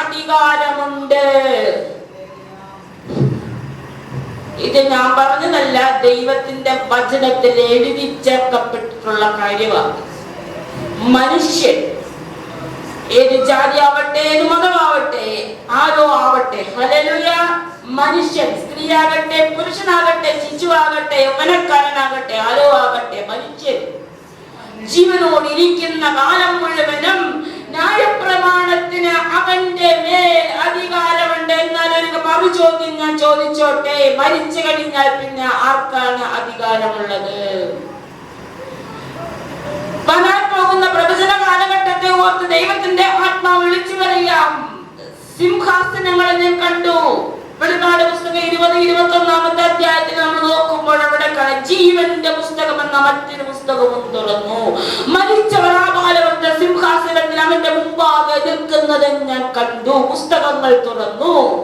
അധികാരമുണ്ട് ഇത് ഞാൻ പറഞ്ഞതല്ല ദൈവത്തിന്റെ വചനത്തിൽ എഴുതി ചേർക്കപ്പെട്ടിട്ടുള്ള കാര്യമാണ്. മനുഷ്യൻ ഏത് ജാതി ആവട്ടെ ഏത് മതമാവട്ടെ ആരോ ആവട്ടെ ഹലലുയ മനുഷ്യൻ സ്ത്രീയാകട്ടെ പുരുഷനാകട്ടെ ശിശുവാകട്ടെ യൗവനക്കാരനാകട്ടെ ആരോ ആകട്ടെ മനുഷ്യൻ. ജീവനോടിരിക്കുന്ന കാലം മുഴുവനും ന്യായപ്രമാണത്തിന് അവന്റെ മേൽ അധികാരമുണ്ട് എന്നാൽ ഒരു മറു ഞാൻ ചോദിച്ചോട്ടെ? മരിച്ചു കഴിഞ്ഞാൽ പിന്നെ ആർക്കാണ് അധികാരമുള്ളത്? വരാൻ പോകുന്ന പ്രവചന കാലഘട്ടത്തെ ഓർത്ത് ദൈവത്തിന്റെ ആത്മാവ് വിളിച്ചു പറയാം സിംഹാസനങ്ങളെ ഞാൻ കണ്ടു. വെളിപാട് പുസ്തകം ഇരുപത് ഇരുപത്തി ഒന്നാമത്തെ അധ്യായത്തിൽ നമ്മൾ നോക്കുമ്പോൾ അവിടെ ജീവന്റെ പുസ്തകം എന്ന മറ്റൊരു പുസ്തകവും തുറന്നു. കാലഘട്ട അവന്റെ മുമ്പാകെ നിൽക്കുന്നത് ഞാൻ കണ്ടു. പുസ്തകങ്ങൾ തുറന്നു.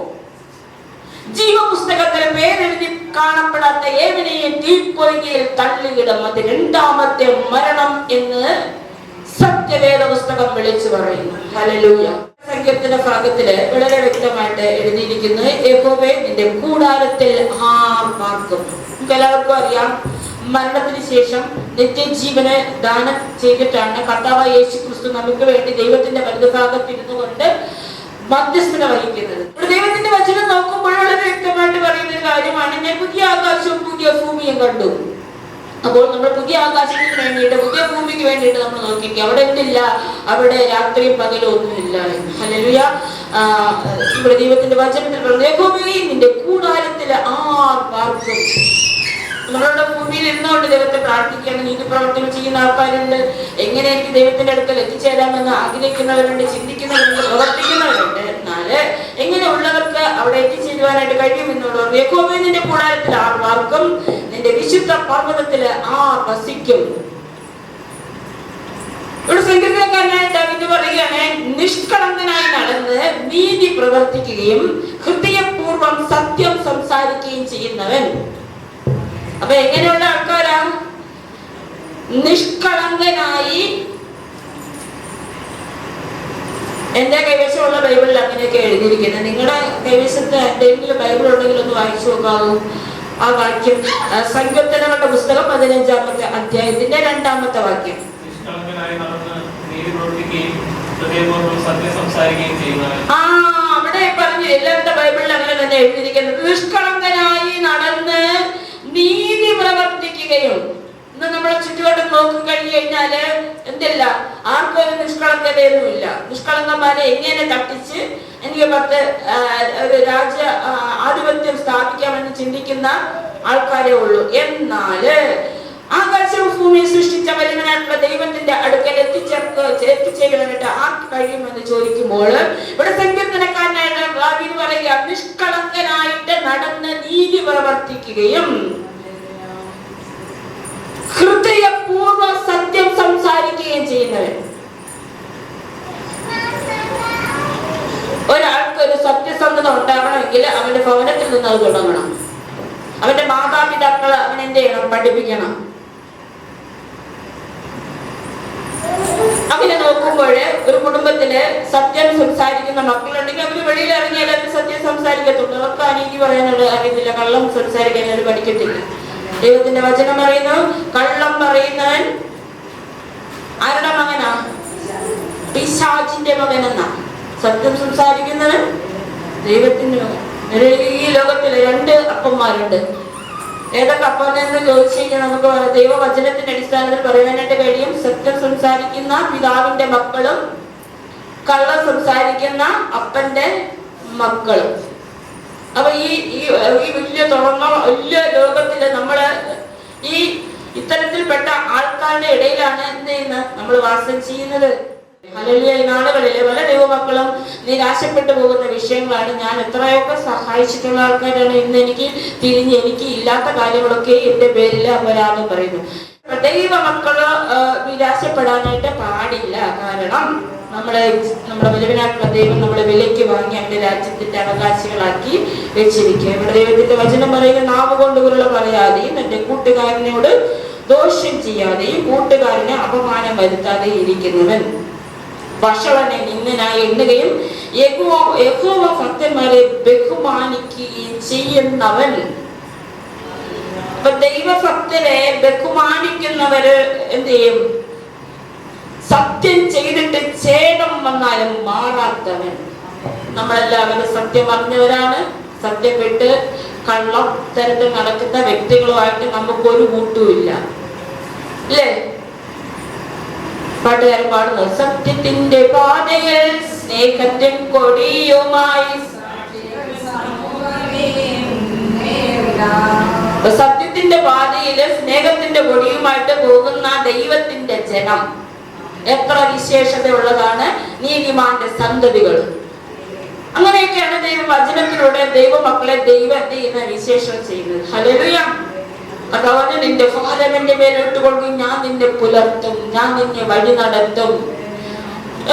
ജീവപുസ്തകത്തിൽ പേരെഴുതി കാണപ്പെടാത്ത ഏവനെയും തീപ്പൊയ്കയിൽ തള്ളിയിടും. അത് രണ്ടാമത്തെ മരണം എന്ന് സത്യവേദ പുസ്തകം വിളിച്ചു പറയുന്നു. ഹല്ലേലൂയ. സംഖ്യത്തിന്റെ ഭാഗത്തിൽ വളരെ വ്യക്തമായിട്ട് എഴുതിയിരിക്കുന്നു. യഹോവേ നിന്റെ കൂടാരത്തിൽ ആർ പാർക്കും നമുക്ക് അറിയാം മരണത്തിന് ശേഷം നിത്യജീവനെ ദാനം ചെയ്തിട്ടാണ് കർത്താവ് യേശു ക്രിസ്തു നമുക്ക് വേണ്ടി ദൈവത്തിന്റെ വലതുഭാഗത്ത് ഇരുന്നു കൊണ്ട് മധ്യസ്ഥത വഹിക്കുന്നത്. ദൈവത്തിന്റെ വചനം നോക്കുമ്പോൾ വളരെ വ്യക്തമായിട്ട് പറയുന്ന ഒരു കാര്യമാണ് ഞാൻ പുതിയ ആകാശവും പുതിയ ഭൂമിയും കണ്ടു. അപ്പോൾ നമ്മൾ പുതിയ ആകാശത്തിന് വേണ്ടിയിട്ട് പുതിയ ഭൂമിക്ക് വേണ്ടിയിട്ട് നമ്മൾ നോക്കിക്കുക അവിടെ എന്തില്ല അവിടെ രാത്രിയും പകലും ഒന്നുമില്ല ആ, ഇവിടെ ദൈവത്തിന്റെ വചനത്തിൽ യഹോവേ, നിന്റെ കൂടാരത്തിൽ ആർ പാർക്കും നമ്മളുടെ ഭൂമിയിൽ ഇരുന്നുകൊണ്ട് ദൈവത്തെ പ്രാർത്ഥിക്കാൻ നീതി പ്രവർത്തനം ചെയ്യുന്ന ആൾക്കാരുണ്ട്. എങ്ങനെ എനിക്ക് ദൈവത്തിന്റെ അടുക്കൽ എത്തിച്ചേരാമെന്ന് ആഗ്രഹിക്കുന്നവരുണ്ട് ചിന്തിക്കുന്നവരുണ്ട് പ്രവർത്തിക്കുന്നവരുണ്ട്. എന്നാൽ എങ്ങനെയുള്ളവർക്ക് അവിടെ എത്തിച്ചേരുവാനായിട്ട് കഴിയുമെന്നുള്ളവർ യഹോവേ നിന്റെ കൂടാരത്തിൽ ആർ വാർക്കും നിന്റെ വിശുദ്ധ പർവതത്തിൽ ആ വസിക്കും ഇവിടെ സങ്കീർത്തനക്കാരനായ പറയുകയാണ് നിഷ്കളങ്കനായി നടന്ന് നീതി പ്രവർത്തിക്കുകയും ഹൃദയപൂർവം സത്യം സംസാരിക്കുകയും ചെയ്യുന്നവൻ. അപ്പൊ എങ്ങനെയുള്ള ആൾക്കാരാ? നിഷ്കളങ്കനായി എന്റെ കൈവശമുള്ള ബൈബിളിൽ അങ്ങനെയൊക്കെ എഴുതിയിരിക്കുന്നത്. നിങ്ങളുടെ കൈവശത്ത് എന്തെങ്കിലും ബൈബിൾ ഉണ്ടെങ്കിൽ ഒന്ന് വായിച്ചു നോക്കാവൂ. ആ വാക്യം സങ്കീർത്തനങ്ങളുടെ പുസ്തകം പതിനഞ്ചാമത്തെ അധ്യായത്തിന്റെ രണ്ടാമത്തെ വാക്യം. ആ അവിടെ പറഞ്ഞു എല്ലാവരുടെ ബൈബിളിൽ അങ്ങനെ തന്നെ എഴുതിയിരിക്കുന്നത്. നിഷ്കളങ്കനായി നടന്ന് നീതി പ്രവർത്തിക്കുകയും. ഇന്ന് നമ്മളെ ചുറ്റുപാടും നോക്കി കഴിഞ്ഞു കഴിഞ്ഞാൽ എന്തില്ല? ആർക്കും ഒരു നിഷ്കളങ്കതയൊന്നുമില്ല. നിഷ്കളങ്കന്മാരെ എങ്ങനെ തട്ടിച്ച് എനിക്ക് പത്ത് ഒരു രാജ്യ ആധിപത്യം സ്ഥാപിക്കാമെന്ന് ചിന്തിക്കുന്ന ആൾക്കാരേ ഉള്ളൂ. എന്നാൽ ആകാശവും ഭൂമിയും സൃഷ്ടിച്ച വലിയവനായിട്ടുള്ള ദൈവത്തിന്റെ അടുക്കൽ എത്തിച്ചേർക്ക് എത്തിച്ചേരുവാനായിട്ട് ആർക്ക് കഴിയുമെന്ന് ചോദിക്കുമ്പോൾ ഇവിടെ നടന്ന് നീതി പ്രവർത്തിക്കുകയും ഹൃദയപൂർവ സത്യം സംസാരിക്കുകയും ചെയ്യുന്നവൻ. ഒരാൾക്ക് ഒരു സത്യസന്ധത ഉണ്ടാകണമെങ്കിൽ അവന്റെ ഭവനത്തിൽ നിന്ന് അത് തുടങ്ങണം. അവന്റെ മാതാപിതാക്കൾ അവൻ ചെയ്യണം? പഠിപ്പിക്കണം. അങ്ങനെ നോക്കുമ്പോൾ ഒരു കുടുംബത്തിൽ സത്യം സംസാരിക്കുന്ന മക്കളുണ്ടെങ്കിൽ അവർ വെളിയിൽ ഇറങ്ങിയാൽ അവർ സത്യം സംസാരിക്കത്തുള്ളൂ. അവർക്ക് അനീതി പറയാനുള്ള അറിയത്തില്ല. കള്ളം സംസാരിക്കാൻ അവർ പഠിക്കത്തില്ല. ദൈവത്തിന്റെ വചനം പറയുന്നു കള്ളം പറയുന്നവൻ ആരുടെ മകനാ? പിശാചിന്റെ മകനെന്നാ. സത്യം സംസാരിക്കുന്നവൻ ദൈവത്തിന്റെ മകൻ. ഈ ലോകത്തിലെ രണ്ട് അപ്പന്മാരുണ്ട്. ഏതൊക്കെ അപ്പനെന്ന് ചോദിച്ചു കഴിഞ്ഞാൽ നമുക്ക് ദൈവവചനത്തിന്റെ അടിസ്ഥാനത്തിൽ പറയാനായിട്ട് കഴിയും. സത്യം സംസാരിക്കുന്ന പിതാവിന്റെ മക്കളും കള്ളം സംസാരിക്കുന്ന അപ്പന്റെ മക്കളും. അപ്പൊ ഈ ഈ വലിയ തുറന്ന വലിയ ലോകത്തിൽ നമ്മൾ ഈ ഇത്തരത്തിൽപ്പെട്ട ആൾക്കാരുടെ ഇടയിലാണ് എന്ത് ചെയ്യുന്നത്? നമ്മൾ വാസം ചെയ്യുന്നത്. ഹല്ലേലൂയ ഈ നാളുകളിലെ പല ദൈവമക്കളും നിരാശപ്പെട്ടു പോകുന്ന വിഷയങ്ങളാണ്. ഞാൻ എത്രയൊക്കെ സഹായിച്ചിട്ടുള്ള ആൾക്കാരാണ്. ഇന്ന് എനിക്ക് തിരിഞ്ഞ് എനിക്ക് ഇല്ലാത്ത കാര്യങ്ങളൊക്കെ എന്റെ പേരിൽ അപരാധം പറയുന്നു. ദൈവമക്കൾ നിരാശപ്പെടാനായിട്ട് പാടില്ല. കാരണം നമ്മളെ നമ്മുടെ വലുവിനായിട്ടുള്ള ദൈവം നമ്മളെ വിലയ്ക്ക് വാങ്ങി അവന്റെ രാജ്യത്തിന്റെ അവകാശികളാക്കി വെച്ചിരിക്കുക ഇവിടെ ദൈവത്തിന്റെ വചനം പറയുന്ന നാവ് കൊണ്ട് ഉരുള പറയാതെയും എന്റെ കൂട്ടുകാരനോട് ദോഷം ചെയ്യാതെയും കൂട്ടുകാരനെ അപമാനം വരുത്താതെ ഇരിക്കുന്നവൻ. വഷളനെ നിന്നനായി എണ്ണുകയും യഹോവ ഭക്തന്മാരെ ബഹുമാനിക്കുകയും ചെയ്യുന്നവൻ. അപ്പൊ ദൈവഭക്തരെ ബഹുമാനിക്കുന്നവര് എന്ത് ചെയ്യും? സത്യം ചെയ്തിട്ട് ഛേദം വന്നാലും മാറാത്തവൻ. നമ്മളെല്ലാവരും സത്യം അറിഞ്ഞവരാണ്. സത്യം വിട്ട് കള്ളം തരത്തിൽ നടക്കുന്ന വ്യക്തികളുമായിട്ട് നമുക്കൊരു കൂട്ടുമില്ല. അല്ലേ? പാട്ടുകാരൻ പാടുന്നത് സത്യത്തിന്റെ പാതയിൽ സ്നേഹത്തിൻ കൊടിയുമായി സത്യത്തിന്റെ പാതയിൽ സ്നേഹത്തിന്റെ കൊടിയുമായിട്ട് പോകുന്ന ദൈവത്തിന്റെ ജനം. എത്ര വിശേഷതയുള്ളതാണ് നീതിമാന്റെ സന്തതികൾ. അങ്ങനെയൊക്കെയാണ് ദൈവ വചനത്തിലൂടെ ദൈവമക്കളെ ദൈവം എന്ത് ചെയ്യുന്ന വിശേഷം ചെയ്യുന്നത്. കർത്താവിന് നിന്റെ ഭാരം എന്റെ മേലിട്ടുകൊള്ളും ഞാൻ നിന്നെ പുലർത്തും ഞാൻ നിന്നെ വഴി നടത്തും.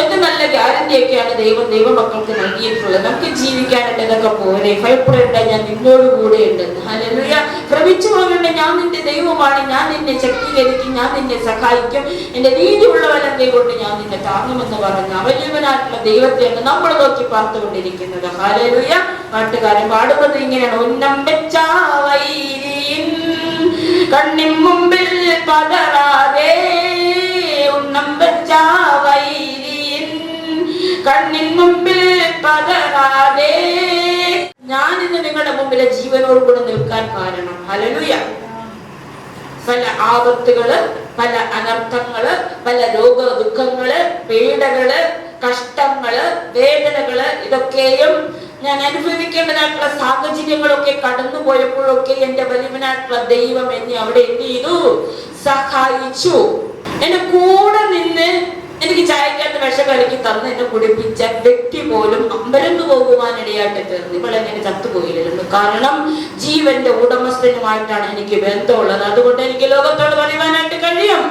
എന്ത് നല്ല ഗ്യാരണ്ടിയൊക്കെയാണ് ദൈവം ദൈവമക്കൾക്ക് നൽകിയിട്ടുള്ളത്. നമുക്ക് ജീവിക്കാനായിട്ട് ഇതൊക്കെ പോരെ ഭയപ്പെടേണ്ട ഞാൻ നിന്നോട് കൂടെ ഉണ്ട് ഹല്ലേലൂയ ഭ്രമിച്ചു പോകേണ്ട ഞാൻ നിന്റെ ദൈവമാണ് ഞാൻ നിന്നെ ശക്തീകരിക്കും ഞാൻ നിന്നെ സഹായിക്കും. എന്റെ നീതിയുള്ള വലത്തെ കൊണ്ട് ഞാൻ നിന്നെ താങ്ങുമെന്ന് പറഞ്ഞ അവജീവനായിട്ടുള്ള ദൈവത്തെയാണ് നമ്മൾ നോക്കി പാർത്തുകൊണ്ടിരിക്കുന്നത്. ഹാലലുയ പാട്ടുകാരൻ പാടുന്നത് ഇങ്ങനെയാണ്. ഉന്നം വെച്ച വൈരിയിൻ കണ്ണിൻ മുമ്പിൽ പതറാതെ ഉണ്ണം വെച്ച വൈരിയിൻ. മുമ്പിൽ പതറാതെ ഞാൻ ഇന്ന് നിങ്ങളുടെ മുമ്പിലെ നിൽക്കാൻ കാരണം. ഹലലുയ പല ആപത്തുകൾ പല അനർത്ഥങ്ങൾ പല രോഗ ദുഃഖങ്ങൾ പീഡകൾ കഷ്ടങ്ങൾ വേദനകൾ ഇതൊക്കെയും ഞാൻ അനുഭവിക്കേണ്ടതായിട്ടുള്ള സാഹചര്യങ്ങളൊക്കെ കടന്നു പോയപ്പോഴൊക്കെ എന്റെ വലിയവനായിട്ടുള്ള ദൈവം എന്നെ അവിടെ എന്ത് ചെയ്തു? സഹായിച്ചു. എന്റെ കൂടെ നിന്ന് എനിക്ക് ചായക്കകത്ത് വിഷം കലക്കി തന്ന് എന്നെ കുടിപ്പിച്ച വ്യക്തി പോലും അമ്പരന്ന് പോകുവാനിടയായിട്ട് തീർന്നു. ഇവളെങ്ങനെ ചത്തുപോയില്ലല്ലോ കാരണം ജീവന്റെ ഉടമസ്ഥനുമായിട്ടാണ് എനിക്ക് ബന്ധമുള്ളത്. അതുകൊണ്ട് എനിക്ക് ലോകത്തോട് പറയുവാനായിട്ട് കഴിയും.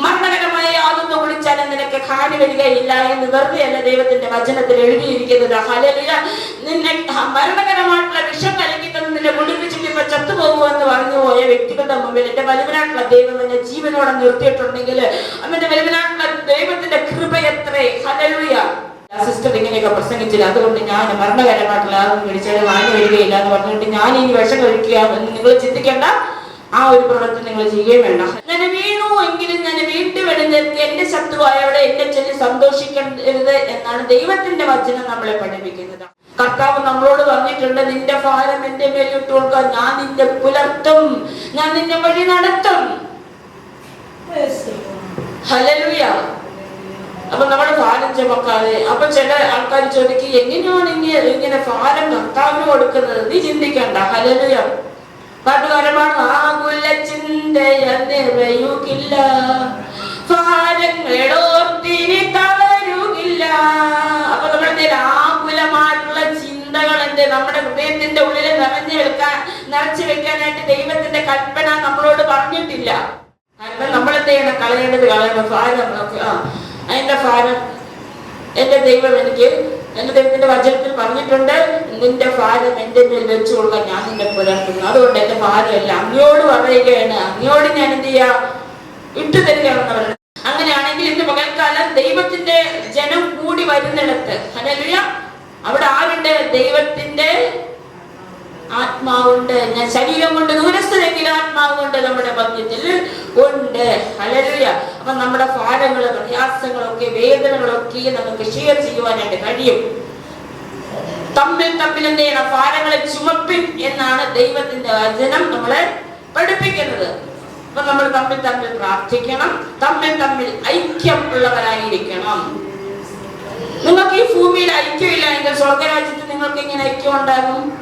മരണകരമായ യാതൊന്നും വിളിച്ചാലും നിനക്ക് ഹാനി വരികയില്ല എന്ന് വെറുതെയല്ല ദൈവത്തിന്റെ വചനത്തിൽ എഴുതിയിരിക്കുന്നത്. ഹല്ലേലൂയ. നിന്നെ മരണകരമായിട്ടുള്ള വിഷം കലക്കി തന്നെ നിന്നെ മുടിപ്പിച്ചിട്ട് ഇപ്പൊ എന്ന് പറഞ്ഞു പോയ വ്യക്തികളുടെ മുമ്പിൽ എന്റെ വലുവനായിട്ടുള്ള ദൈവം എന്നെ ജീവനോടെ നിർത്തിയിട്ടുണ്ടെങ്കിൽ അവന്റെ വലുവനായിട്ടുള്ള ദൈവത്തിന്റെ കൃപ എത്രേ? ഹലലുയ സിസ്റ്റർ ഇങ്ങനെയൊക്കെ പ്രസംഗിച്ചില്ല. അതുകൊണ്ട് ഞാൻ മരണകരമായിട്ടുള്ള ആരും വിളിച്ചാൽ വാങ്ങി വരികയില്ല എന്ന് പറഞ്ഞുകൊണ്ട് ഞാൻ ഇനി വിഷം കഴിക്കുക എന്ന് നിങ്ങൾ ചിന്തിക്കേണ്ട. ആ ഒരു പ്രവൃത്തി നിങ്ങൾ ചെയ്യുകയും വേണ്ട. ഞാൻ വീണ്ടും എഴുന്നേൽക്ക് എന്റെ ശത്രുവായവിടെ എന്നെ ചെല്ലി സന്തോഷിക്കരുത് എന്നാണ് ദൈവത്തിന്റെ വചനം നമ്മളെ പഠിപ്പിക്കുന്നത്. കർത്താവ് നമ്മളോട് പറഞ്ഞിട്ടുണ്ട് നിന്റെ ഭാരം എന്റെ കൊടുക്കാൻ ഞാൻ നിന്റെ പുലർത്തും ഞാൻ നിന്റെ വഴി നടത്തും. അപ്പൊ നമ്മുടെ ഭാരം ചുമക്കാതെ അപ്പൊ ചില ആൾക്കാർ ചോദിക്കും എങ്ങനെയാണ് ഇങ്ങനെ ഇങ്ങനെ ഭാരം കർത്താവിന് കൊടുക്കുന്നത്? നീ ചിന്തിക്കണ്ട. ഹലലുയ പാട്ടുകാരമാണ് ആകുല ചിന്തയ നിറയുകില്ല ഭാരങ്ങളോർത്തിനി തളരുകില്ല. അപ്പൊ നമ്മൾ നേരെ ആകുലമായിട്ടുള്ള ചിന്തകൾ എന്ത് നമ്മുടെ ഹൃദയത്തിന്റെ ഉള്ളിൽ നിറഞ്ഞു വെക്കാൻ നിറച്ചു വെക്കാനായിട്ട് ദൈവത്തിന്റെ കൽപ്പന നമ്മളോട് പറഞ്ഞിട്ടില്ല. കാരണം നമ്മൾ എന്ത് ചെയ്യണം? കളയേണ്ടത് കളയണം. ഭാരം അതിന്റെ ഭാരം എന്റെ ദൈവം എനിക്ക് എന്റെ ദൈവത്തിന്റെ വചനത്തിൽ പറഞ്ഞിട്ടുണ്ട്. നിന്റെ ഭാരം എന്റെ മേൽ വെച്ചുകൊള്ളുക ഞാൻ നിന്നെ പുലർത്തുന്നു. അതുകൊണ്ട് എന്റെ ഭാരമല്ല അങ്ങയോട് പറയുകയാണ് അങ്ങയോട് ഞാൻ എന്ത് ചെയ്യാം? ഇട്ടു തരികയാണെന്ന് പറയുന്നത് അങ്ങനെയാണെങ്കിൽ ഇന്ന് പകൽക്കാലം ദൈവത്തിന്റെ ജനം കൂടി വരുന്നിടത്ത്. അതല്ല അവിടെ ആരുണ്ട്? ദൈവത്തിന്റെ ആത്മാവുണ്ട് ഞാൻ ശരീരം കൊണ്ട് ദൂരസ്ഥരെങ്കിലും ആത്മാവ് കൊണ്ട് നമ്മുടെ മധ്യത്തിൽ ഉണ്ട്. അലരുയ അപ്പൊ നമ്മുടെ ഭാരങ്ങൾ പ്രയാസങ്ങളൊക്കെ വേദനകളൊക്കെ നമുക്ക് ഷെയർ ചെയ്യുവാനായിട്ട് കഴിയും. തമ്മിൽ തമ്മിൽ എന്ത് ചെയ്യണം? ഭാരങ്ങളെ ചുമപ്പിൻ എന്നാണ് ദൈവത്തിന്റെ വചനം നമ്മളെ പഠിപ്പിക്കുന്നത്. അപ്പൊ നമ്മൾ തമ്മിൽ തമ്മിൽ പ്രാർത്ഥിക്കണം. തമ്മിൽ തമ്മിൽ ഐക്യം ഉള്ളവരായിരിക്കണം. നിങ്ങൾക്ക് ഈ ഭൂമിയിൽ ഐക്യമില്ല എങ്കിൽ സ്വർഗരാജ്യത്ത് നിങ്ങൾക്ക് ഇങ്ങനെ ഐക്യം ഉണ്ടാകും?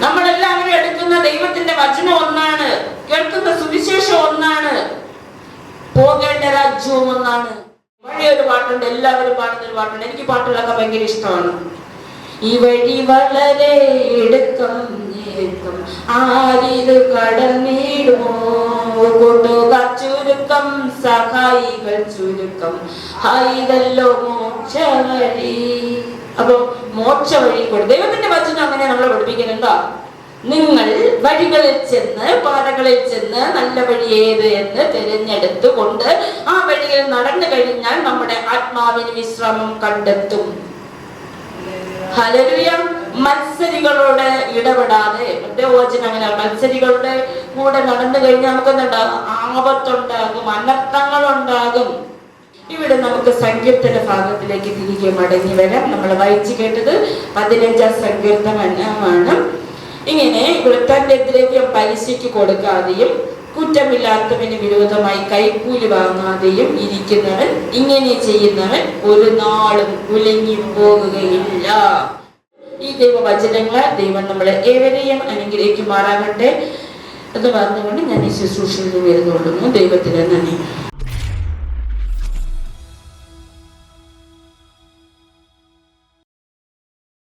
നമ്മളെല്ലാവരും എടുക്കുന്ന ദൈവത്തിന്റെ വചനം ഒന്നാണ് കേൾക്കുന്ന സുവിശേഷം ഒന്നാണ്. പോകേണ്ട രാജ്യവും ഒന്നാണ്. ഒരു പാട്ടുണ്ട് എല്ലാവരും പാടുന്ന ഒരു പാട്ടുണ്ട്. എനിക്ക് പാട്ടുകളൊക്കെ ഭയങ്കര ഇഷ്ടമാണ്. ഈ വഴി വളരെ ഞെരുക്കം ആരിത് കടന്നിടുമോ? ചുരുക്കം സഹായികൾ ചുരുക്കം. ഹൈതല്ലോ മോക്ഷ വഴി അപ്പൊ മോക്ഷ വഴി കൂടെ ദൈവത്തിന്റെ വചനം അങ്ങനെ നമ്മളെ പഠിപ്പിക്കുന്നുണ്ടോ? നിങ്ങൾ വഴികളിൽ ചെന്ന് പാതകളിൽ ചെന്ന് നല്ല വഴി ഏത് എന്ന് തിരഞ്ഞെടുത്തുകൊണ്ട് ആ വഴിയിൽ നടന്നു കഴിഞ്ഞാൽ നമ്മുടെ ആത്മാവിന് വിശ്രമം കണ്ടെത്തും. ഹലലുയ മത്സരികളോട് ഇടപെടാതെ വചനം അങ്ങനെ മത്സരികളുടെ കൂടെ നടന്നു കഴിഞ്ഞാൽ നമുക്ക് എന്തുണ്ടാകും ആപത്തുണ്ടാകും അനർത്ഥങ്ങൾ ഉണ്ടാകും ഇവിടെ നമുക്ക് സങ്കീർത്തന ഭാഗത്തിലേക്ക് തിരികെ മടങ്ങി വരാം. നമ്മൾ വായിച്ചു കേട്ടത് പതിനഞ്ചാം സങ്കീർത്തനമാണ്. ഇങ്ങനെ ദ്രവ്യം പലിശയ്ക്ക് കൊടുക്കാതെയും കുറ്റമില്ലാത്തവന് വിരോധമായി കൈക്കൂലി വാങ്ങാതെയും ഇരിക്കുന്നവൻ ഇങ്ങനെ ചെയ്യുന്നവൻ ഒരു നാളും കുലങ്ങി പോകുകയില്ല. ഈ ദൈവവചനങ്ങൾ ദൈവം നമ്മളെ ഏവരെയും അനുഗ്രഹിക്കുമാറാകട്ടെ എന്ന് പറഞ്ഞുകൊണ്ട് ഞാൻ ഈ ശുശ്രൂഷയിൽ നിന്ന് വരുന്നുള്ളൂ ദൈവത്തിന് നന്ദി.